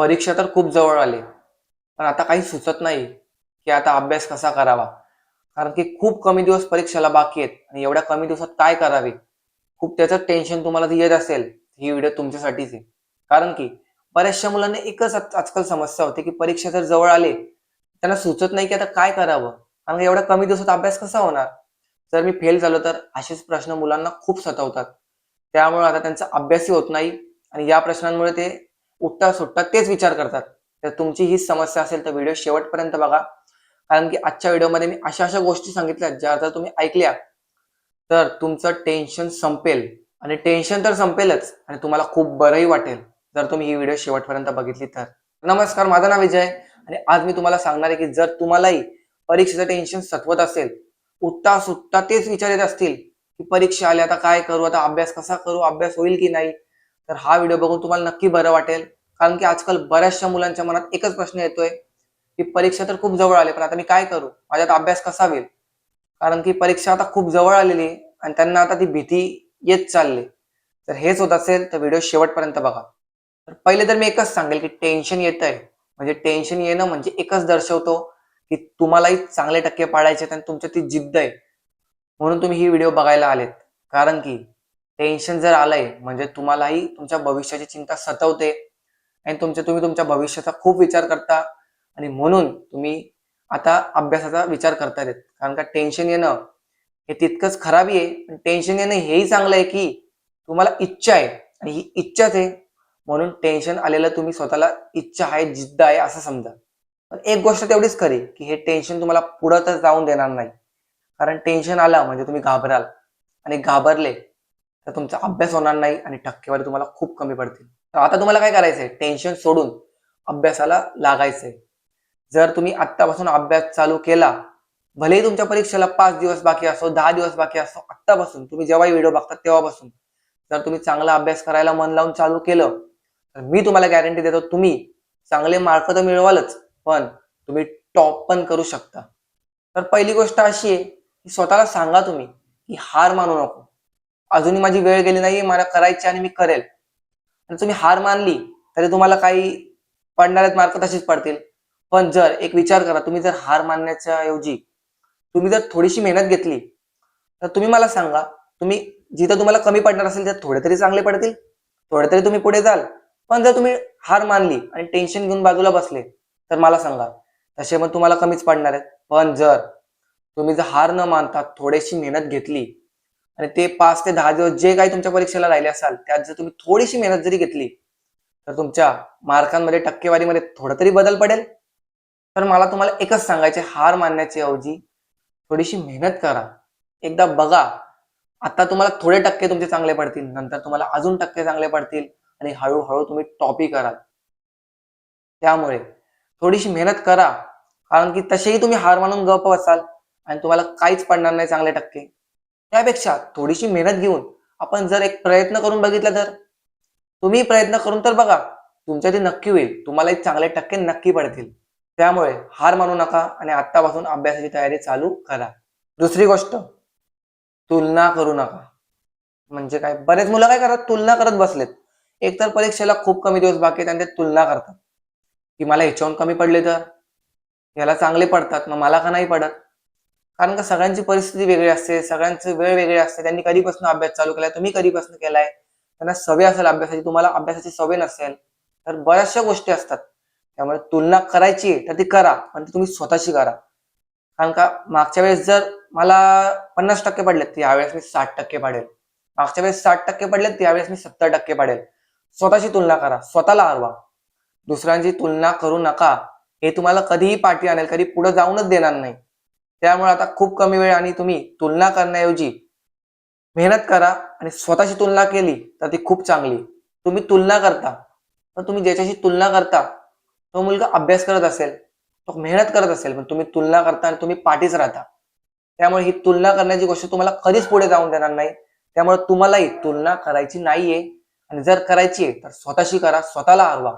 परीक्षा तर खूप जवळ आली. पण आता काही सुचत नाही की आता अभ्यास कसा करावा. कारण की खूप कमी दिवस परीक्षेला बाकी आहेत आणि एवढ्या कमी दिवसात काय करावे? खूप त्याचं टेन्शन तुम्हाला जर येत असेल ही व्हिडिओ तुमच्यासाठीच. आहे कारण की बऱ्याचशा मुलांना एकच आज- आजकाल समस्या होते की परीक्षा जर जवळ आले त्यांना सुचत नाही की आता काय करावं? कारण की एवढ्या कमी दिवसात अभ्यास कसा होणार? जर मी फेल झालो तर असेच प्रश्न मुलांना खूप सतावतात. त्यामुळे आता त्यांचा अभ्यासही होत नाही आणि या प्रश्नांमुळे ते उठता सुटता तेच विचार करतात. तर तुमची ही समस्या असेल तर व्हिडिओ शेवटपर्यंत बघा. कारण की आजच्या व्हिडिओमध्ये मी अशा अशा गोष्टी सांगितल्या ज्या जर तुम्ही ऐकल्या तर तुमचं टेन्शन संपेल. आणि टेन्शन तर संपेलच. आणि तुम्हाला खूप बरंही वाटेल. जर तुम्ही ही व्हिडिओ शेवटपर्यंत बघितली तर. नमस्कार माझं नाव विजय. आणि आज मी तुम्हाला सांगणार आहे की जर तुम्हालाही परीक्षेचं टेन्शन सतवत असेल उठता सुटता तेच विचार येत असतील की परीक्षा आली आता काय करू आता अभ्यास कसा करू अभ्यास होईल की नाही? तर हा व्हिडिओ बघून तुम्हाला नक्की बरं वाटेल. कारण की आजकाल बऱ्याचशा मुलांच्या मनात एकच प्रश्न येतोय की परीक्षा तर खूप जवळ आली पण आता मी काय करू? माझ्यात अभ्यास कसा होईल? कारण की परीक्षा आता खूप जवळ आलेली आहे आणि त्यांना आता ती भीती येत चालली. तर हेच होत असेल तर व्हिडिओ शेवटपर्यंत बघा. तर पहिले तर मी एकच सांगेल की टेन्शन येत आहे म्हणजे टेन्शन येणं म्हणजे एकच दर्शवतो की तुम्हालाही चांगले टक्के पाडायचे आणि तुमच्या ती जिद्द आहे. म्हणून तुम्ही ही व्हिडिओ बघायला आलेत. कारण की टेन्शन जर आलंय म्हणजे तुम्हालाही तुमच्या भविष्याची चिंता सतवते. आणि तुमच्या तुम्ही तुमच्या भविष्याचा खूप विचार करता. आणि म्हणून तुम्ही आता अभ्यासाचा विचार करता येत कारण का टेन्शन येणं हे तितकंच खराबी आहे. पण टेन्शन येणं हेही चांगलं आहे की तुम्हाला इच्छा आहे. आणि ही इच्छाच आहे. म्हणून टेन्शन आलेलं तुम्ही स्वतःला इच्छा आहे जिद्द आहे असं समजा. पण एक गोष्ट तेवढीच खरी की हे टेन्शन तुम्हाला पुढं तर जाऊन देणार नाही. कारण टेन्शन आलं म्हणजे तुम्ही घाबराल. आणि घाबरले तर तुमचा अभ्यास होणार नाही आणि टक्केवारी तुम्हाला खूप कमी पडतील. तर आता तुम्हाला काय करायचंय? टेन्शन सोडून अभ्यासाला लागायचंय. जर तुम्ही आत्तापासून अभ्यास चालू केला भलेही तुमच्या परीक्षेला पाच दिवस बाकी असो दहा दिवस बाकी असो आत्तापासून तुम्ही जेव्हाही व्हिडिओ बघता तेव्हापासून जर तुम्ही चांगला अभ्यास करायला मन लावून चालू केलं तर मी तुम्हाला गॅरंटी देतो तुम्ही चांगले मार्क तर मिळवालच पण तुम्ही टॉप पण करू शकता. तर पहिली गोष्ट अशी आहे की स्वतःला सांगा तुम्ही की हार मानू नको. अजूनही माझी वेळ गेली नाही मला करायची आणि मी करेल. आणि तुम्ही हार मानली तरी तुम्हाला काही पडणारे मार्क तसेच पडतील. पण जर एक विचार करा तुम्ही जर हार मानण्याच्या ऐवजी तुम्ही जर थोडीशी मेहनत घेतली तर तुम्ही मला सांगा तुम्ही जिथं तुम्हाला कमी पडणार असेल तर थोडे तरी चांगले पडतील थोडे तरी तुम्ही पुढे जाल. पण जर तुम्ही हार मानली आणि टेन्शन घेऊन बाजूला बसले तर मला सांगा तसे मग तुम्हाला कमीच पडणार आहेत. पण जर तुम्ही जर हार न मानता थोडीशी मेहनत घेतली आणि ते पाच ते दहा दिवस जे काही तुमच्या परीक्षेला राहिले असाल त्यात जर तुम्ही थोडीशी मेहनत जरी घेतली तर तुमच्या मार्कांमध्ये टक्केवारीमध्ये थोडा तरी बदल पडेल. तर मला तुम्हाला एकच सांगायचे हार मानण्याची ऐवजी थोडीशी मेहनत करा. एकदा बघा आता तुम्हाला थोडे टक्के तुमचे चांगले पडतील नंतर तुम्हाला अजून टक्के चांगले पडतील आणि हळूहळू तुम्ही टॉपी कराल. त्यामुळे थोडीशी मेहनत करा कारण की तसेही तुम्ही हार मानून गप बसाल आणि तुम्हाला काहीच पडणार नाही चांगले टक्के. त्यापेक्षा थोडीशी मेहनत घेऊन आपण जर एक प्रयत्न करून बघितला तर. तुम्ही प्रयत्न करून तर बघा तुमच्या ते नक्की होईल. तुम्हाला एक चांगले टक्के नक्की पडतील. त्यामुळे हार मानू नका आणि आत्तापासून अभ्यासाची तयारी चालू करा. दुसरी गोष्ट तुलना करू नका. म्हणजे काय? बरेच मुलं काय करतात? तुलना करत बसलेत. एकतर परीक्षेला खूप कमी दिवस बाकी आहेत आणि ते तुलना करतात. की मला ह्याच्याहून कमी पडले तर? याला चांगले पडतात. मग मला का नाही पडत? कारण का सगळ्यांची परिस्थिती वेगळी असते सगळ्यांची वेळ वेगळी असते त्यांनी कधीपासून अभ्यास चालू केलाय तुम्ही कधीपासून केलाय? त्यांना सवय असेल अभ्यासाची तुम्हाला अभ्यासाची सवय नसेल तर बऱ्याचशा गोष्टी असतात. त्यामुळे तुलना करायची तर ती करा पण ती तुम्ही स्वतःशी करा. कारण का मागच्या वेळेस जर मला पन्नास टक्के पडलेत तर यावेळेस मी साठ टक्के पाडेल. मागच्या वेळेस साठ टक्के पडलेत तर यावेळेस मी सत्तर टक्के पाडेल. स्वतःची तुलना करा स्वतःला हरवा. दुसऱ्यांची तुलना करू नका. हे तुम्हाला कधीही पाठी आणेल कधी पुढे जाऊनच देणार नाही. त्यामुळे आता खूप कमी वेळ आणि तुम्ही तुलना करण्याऐवजी मेहनत करा आणि स्वतःची तुलना केली तर ती खूप चांगली. तुम्ही तुलना करता. पण तुम्ही ज्याच्याशी तुलना करता तो मुलगा अभ्यास करत असेल तो मेहनत करत असेल पण तुम्ही तुलना करता आणि तुम्ही पाठीच राहता. त्यामुळे ही तुलना करण्याची गोष्ट तुम्हाला कधीच पुढे जाऊन देणार नाही. त्यामुळे तुम्हालाही तुलना करायची नाहीये. आणि जर करायची आहे तर स्वतःशी करा स्वतःला हरवा.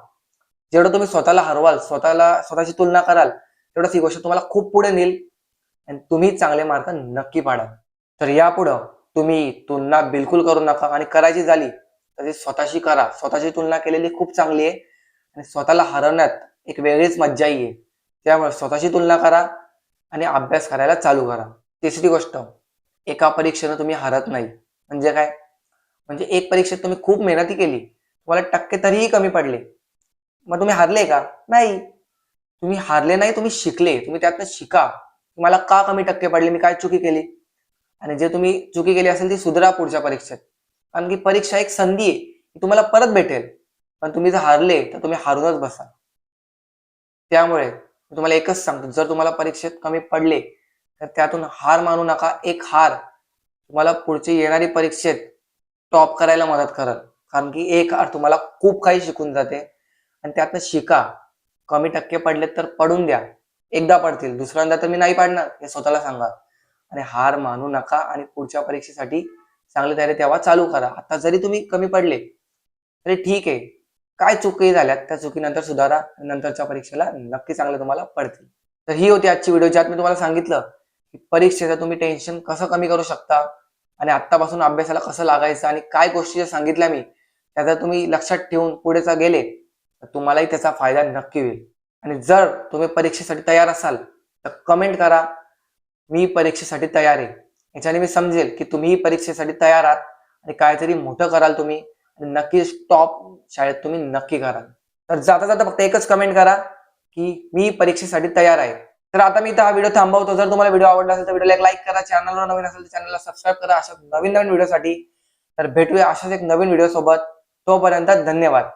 जेवढं तुम्ही स्वतःला हरवाल स्वतःला स्वतःची तुलना कराल तेवढंच ही गोष्ट तुम्हाला खूप पुढे नेईल. आणि तुम्ही चांगले मार्क नक्की पाडा. तर यापुढं तुम्ही तुलना बिलकुल करू नका आणि करायची झाली तर ती स्वतःशी करा. स्वतःची तुलना केलेली खूप चांगली आहे. आणि स्वतःला हरवण्यात एक वेगळीच मज्जा आहे त्यामुळे स्वतःची तुलना करा आणि अभ्यास करायला चालू करा. तिसरी गोष्ट एका परीक्षेनं तुम्ही हरत नाही. म्हणजे काय? म्हणजे एक परीक्षेत तुम्ही खूप मेहनती केली. तुम्हाला टक्के तरीही कमी पडले. मग तुम्ही हारले का? नाही. तुम्ही हारले नाही तुम्ही शिकले. तुम्ही त्यातनं शिका. तुम्हाला का कमी टक्के पडले? मी काय चुकी केली? आणि जे तुम्ही चुकी केली असेल ती सुधरा पुढच्या परीक्षेत. कारण की परीक्षा एक संधी आहे तुम्हाला परत भेटेल. पण तुम्ही जर हारले तर तुम्ही हारूनच बसा त्यामुळे मी तुम्हाला एकच सांगतो जर तुम्हाला परीक्षेत कमी पडले तर त्यातून हार मानू नका. एक हार तुम्हाला पुढची येणारी परीक्षेत टॉप करायला मदत करत कारण की एक हार तुम्हाला खूप काही शिकून जाते. आणि त्यातनं शिका. कमी टक्के पडले तर पडून द्या. एकदा पडतील दुसऱ्यांदा तर मी नाही पाडणार हे स्वतःला सांगा. आणि हार मानू नका आणि पुढच्या परीक्षेसाठी चांगली तयारी तेव्हा चालू करा. आता जरी तुम्ही कमी पडले तरी ठीक आहे. काय चुकी झाल्यात त्या चुकीनंतर सुधारा नंतरच्या परीक्षेला नक्की चांगले तुम्हाला पडतील. तर ही होती आजची व्हिडिओ ज्यात मी तुम्हाला सांगितलं की परीक्षेचं तुम्ही टेन्शन कसं कमी करू शकता आणि आत्तापासून अभ्यासाला कसं लागायचं आणि काय गोष्टी ज्या सांगितल्या मी त्या जर तुम्ही लक्षात ठेवून पुढेचा गेले तर तुम्हालाही त्याचा फायदा नक्की होईल. आणि जर तुम्ही परीक्षेसाठी तयार असाल तर कमेंट करा. मी परीक्षेसाठी तयार आहे. याच्याने मी समजेल की तुम्ही परीक्षेसाठी तयार आहात आणि काहीतरी मोठं कराल तुम्ही आणि नक्की टॉप शाळेत तुम्ही नक्की कराल. तर जाता जाता फक्त एकच कमेंट करा की मी परीक्षेसाठी तयार आहे. तर आता मी हा व्हिडिओ थांबवतो. जर तुम्हाला व्हिडिओ आवडला असेल तर व्हिडिओला एक लाईक करा. चॅनलवर नवीन असेल तर चॅनलला सबस्क्राईब करा. अशा नवीन नवीन व्हिडिओसाठी तर भेटूया अशाच एक नवीन व्हिडिओ सोबत. तोपर्यंत धन्यवाद.